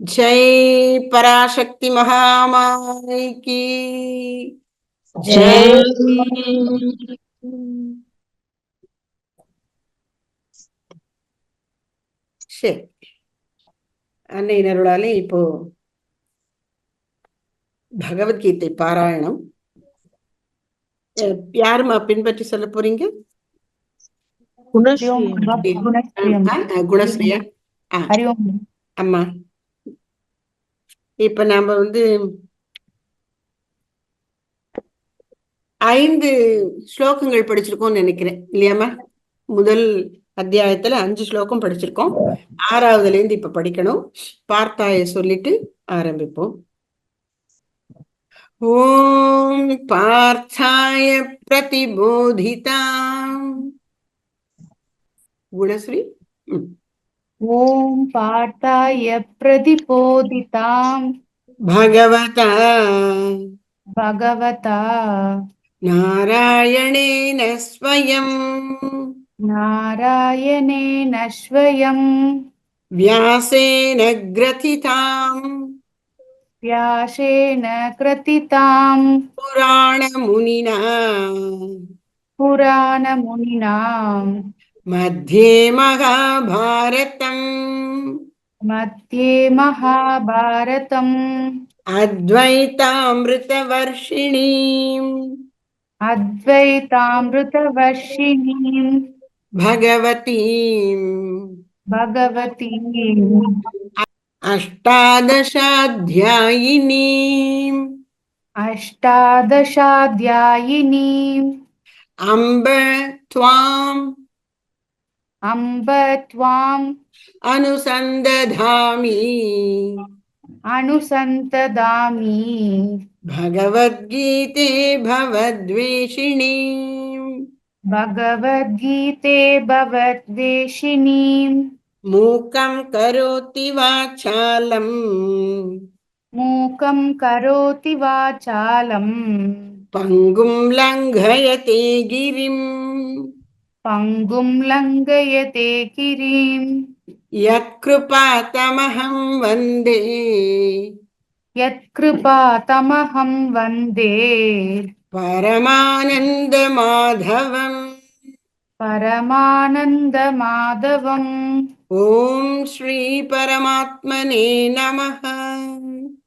जय पराशक्ति महामाई की जय சரி அன்னையின் அருளாலே இப்போ பகவத்கீதை பாராயணம் அஹ், யாரும்மா பின்பற்றி சொல்ல போறீங்க குணஸ்ரீ அஹ், அஹ், குணஸ்ரீயா ஆ, ஹரி ஓம் அம்மா இப்ப நாம வந்து ஐந்து ஸ்லோகங்கள் படிச்சிருக்கோம்னு நினைக்கிறேன். இல்லையாமா முதல் அத்தியாயத்துல அஞ்சு ஸ்லோகம் படிச்சிருக்கோம். ஆறாவதுல இருந்து இப்ப படிக்கணும். பார்த்தாய சொல்லிட்டு ஆரம்பிப்போம். ஓம் பார்த்தாய பிரதிபோதிதா குணஸ்ரீ? ॐ पाठाय प्रतिबोधिताम्। भगवता। भगवता। नारायणेन स्वयम् नारायणेन स्वयम् व्यासेन ग्रथिताम्। व्यासेन कृतिताम् पुराणमुनिना। पुराणमुनिनाम्। मध्ये महाभारतम्। मध्ये महाभारतम्। अद्वैतामृतवर्षिणीम्। अद्वैतामृतवर्षिणीं भगवतीम्। भगवतीम्। अष्टादशाध्यायिनीम्। अष्टादशाध्यायिनीम्। अम्ब त्वाम्। अम्ब त्वाम् अनुसन्दधामि। अनुसन्तदामि भगवद्गीते भवद्वेषिणी। भगवद्गीते भवद्वेषिणीम् मूकं करोति वाचालम्। मूकं करोति वाचालम्। पङ्गुं लङ्घयते गिरिम्। பங்கும் லங்கயதே கிரீம் யத்கிருபாதமஹம் வந்தே. யத்கிருபாதமஹம் வந்தே. பரமானந்த மாதவம். பரமானந்த மாதவம். ஓம் ஸ்ரீ பரமாத்மனே நமஹ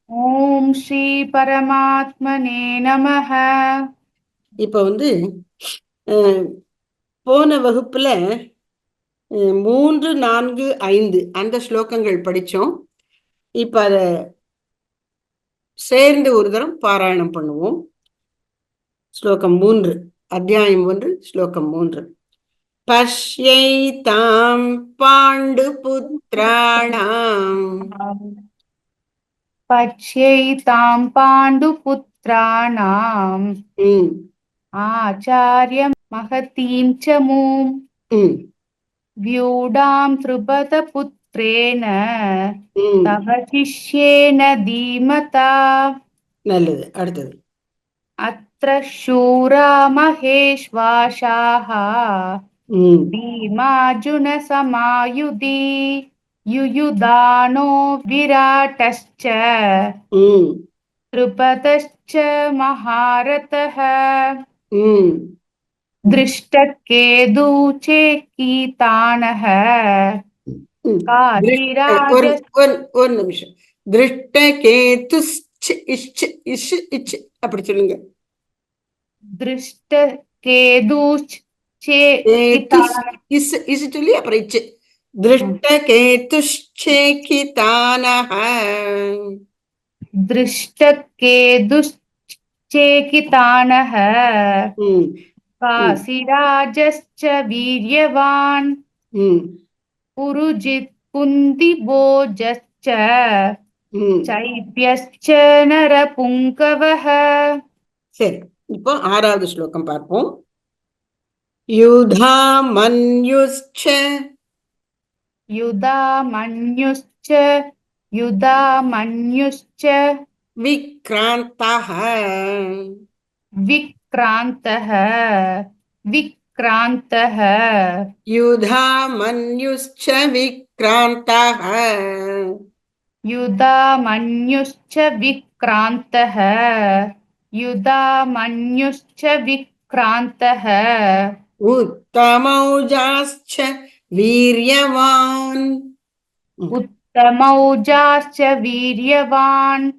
ஓம் ஸ்ரீ பரமாத்மனே நமஹ இப்ப வந்து போன வகுப்புல மூன்று நான்கு ஐந்து அந்த ஸ்லோகங்கள் படித்தோம் இப்ப அத சேர்ந்து ஒரு தரம் பாராயணம் பண்ணுவோம். ஸ்லோகம் மூன்று அத்தியாயம் ஒன்று ஸ்லோகம் மூன்று. பஷ்யை தாம் பாண்டு புத்திராணாம் பஷ்யைதாம் பாண்டுபுத்திராணாம் பஷ்யைதாம் பாண்டுபுத்திராணாம் ஆச்சாரியம் महतीं च मूं ம் व्यूढां त्रुपदपुत्रेण ம் तव शिष्येन धीमता நல்லது அடுத்தது अत्र शूरा महेश्वासाः ம் भीमार्जुनसमायुधि युयुधानो विराटश्च ம் द्रुपदश्च महारथः ம் दृष्टकेदुचेकितानः ம். काशिराज ஒரு ஒரு ஒரு நிமிஷம் திருஷ்ட கேத்து இஷ் இஷ் இச் அப்படி சொல்லுங்க கேத்து இஸ் இஸ் சொல்லி அப்புறம் இச்சு திருஷ்ட கேத்துஷ்சேகிதானஹ दृष्टकेदुश्चेकितानः ம் काशिराजश्च वीर्यवान् ம் पुरुजित् कुन्दिभोजश्च ம் चैप्यश्च नरपुङ्गवः சரி இப்போ ஆறாவது ஸ்லோகம் பார்ப்போம் யுதா மன்யுஷ்ச युधामन्युश्च युधामन्युश्च விக்ராந்தः विक्रान्तः विक्रान्तः। युधा विक्रान्तः। युधामन्युश्च विक्रान्तः। युधामन्युश्च विक्रान्तः। उत्तमौजाश्च वीर्यवान्। उत्तमौजाश्च वीर्यवान्।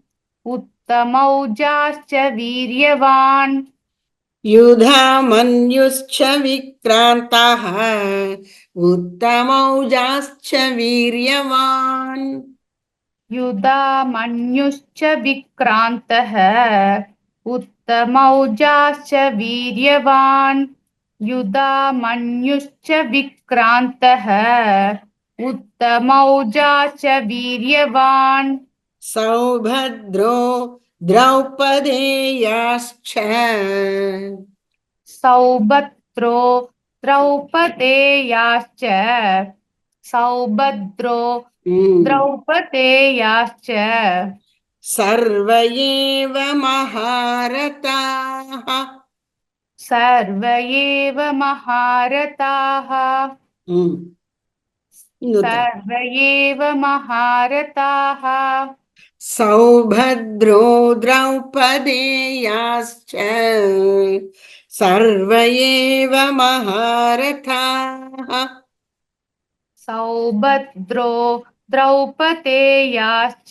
उत्तमौजाश्च वीर्यवान्। युधामन्युश्च विक्रान्तः। उत्तमौजाश्च वीर्यवान्। युधामन्युश्च विक्रान्तः। उत्तमौजाश्च वीर्यवान्। युधामन्युश्च विक्रान्तः। उत्तमौजाश्च वीर्यवान्। सौभद्रो द्रौपदेयाश्च। सौभद्रो द्रौपदेयाश्च। सौभद्रो हम्म। द्रौपदेयाश्च। सर्व एव सर्व एव सर्व एव सौभद्रो द्रौपदेयाश्च सर्व एव महारथाः। सौभद्रो द्रौपदेयाश्च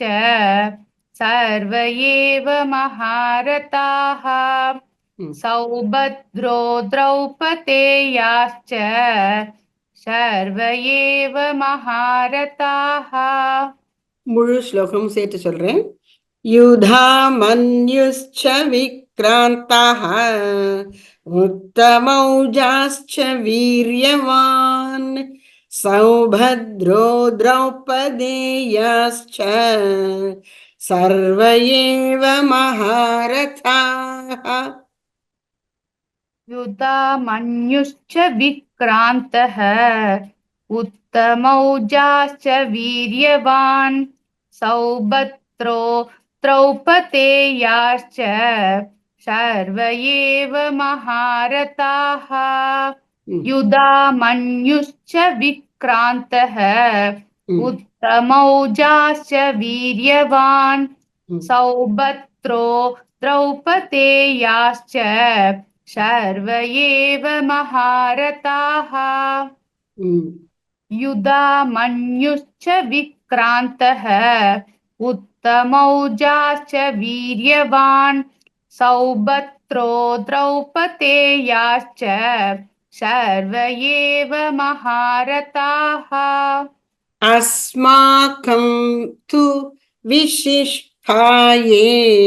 सर्व एव महारथाः। Hmm. सौभद्रो द्रौपदेयाश्च सर्व एव महारथाः। முழு ஸ்லோகம் சேர்த்து சொல்றேன். யுதா மன்யுஷ்ச விக்ராந்தாः उत्तमौजाश्च वीर्यवान् सौभद्रो द्रौपदेयाश्च सर्व एव महारथाः युतामन्युश्च उत्तमौजाश्च वीर्यवान् सौभद्रो द्रौपदेयाश्च सर्व एव महारथाः. युधामन्युश्च विक्रान्तः Hmm. उत्तमौजाश्च वीर्यवान् Hmm. सौभद्रो द्रौपदेयाश्च सर्व एव महारथाः Hmm. युधामन्युश्च विक्रान्तः उत्तमौजाश्च वीर्यवान् सौभद्रो द्रौपदेयाश्च सर्व एव महारथाः। अस्माकं तु विशिष्टाये।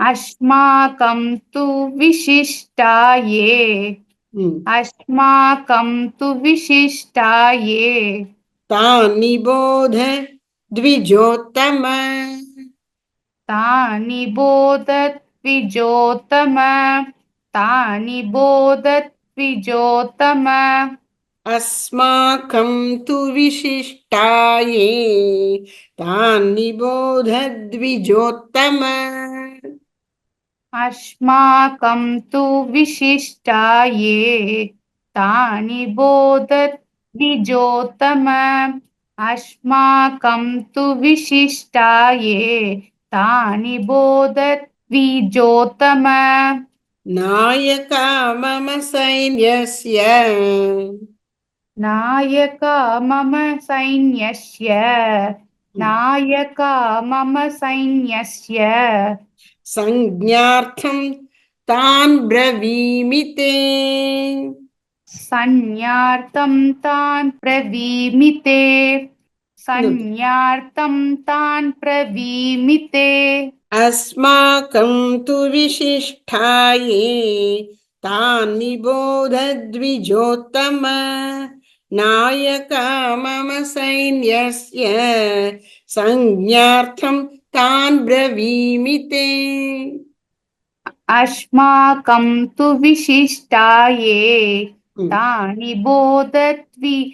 अस्माकं तु विशिष्टाये। Hmm. अस्माकं तु विशिष्टाये। तानि बोध द्विजोत्तम। तानि बोधद्विजोत्तम तानि बोधद्विजोत्तम अस्माकं तु विशिष्टाये। तानि बोध द्विजोत्तम। अस्माकं तु विशिष्टाये। तानि बोधद्विजोत्तम अस्माकं तु विशिष्टाये तानि बोधद्विजोत्तम। नायका मम सैन्यस्य। नायका मम सैन्यस्य। नायका मम सैन्यस्य। संज्ञार्थं तान् ब्रवीमि ते। संज्ञार्थं तान् प्रवीमि ते संज्ञार्थं तान् प्रवीमि अस्माकं तु विशिष्टाये तानि बोध द्विजोत्तम नायका मम सैन्यस्य संज्ञार्थं तान् ब्रवीमि ते अस्माकं तु विशिष्टाये Hmm. तानि बोधद्विजोत्तम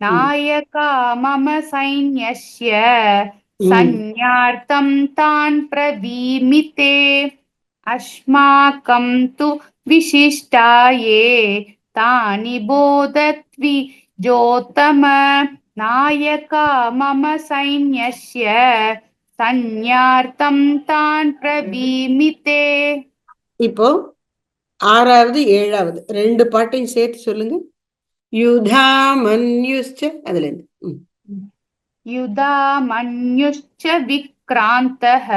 नायका मम सैन्यस्य Hmm. संज्ञार्थं तान् प्रवीमि ते अस्माकं तु विशिष्टाये तानि बोधद्विजोत्तम नायका मम सैन्यस्य सन्न्यार्थं तान् प्रवीमि ते இப்போ ஆறாவது ஏழாவது ரெண்டு பாட்டையும் சேர்த்து சொல்லுங்க யுதா மன்யுஷ்ச அதுல இருந்து ம், युधामन्युश्च विक्रान्तः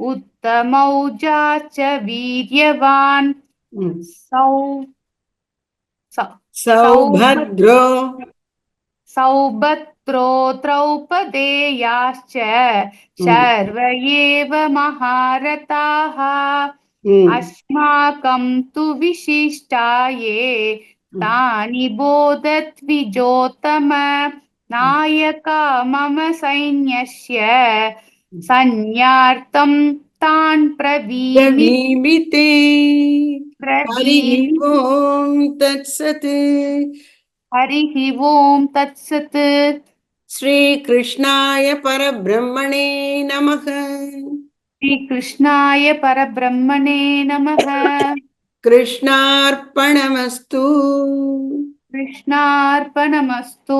उत्तमौजा च वीर्यवान् ம். सौ सौ- சௌபத்ரோ सौभद्रो द्रौपदेयाश्च सर्व एव महारथाः ம், Hmm. अस्माकं तु विशिष्टाये hmm. तानि बोधद्विजोतम नायका मम सैन्यस्य hmm. संज्ञार्थं तान् प्रवीमिते हरिः ॐ तत्सत्। हरिः ॐ तत्सत्। श्रीकृष्णाय परब्रह्मणे नमः। श्रीकृष्णाय परब्रह्मणे नमः कृष्णार्पणमस्तु कृष्णार्पणमस्तु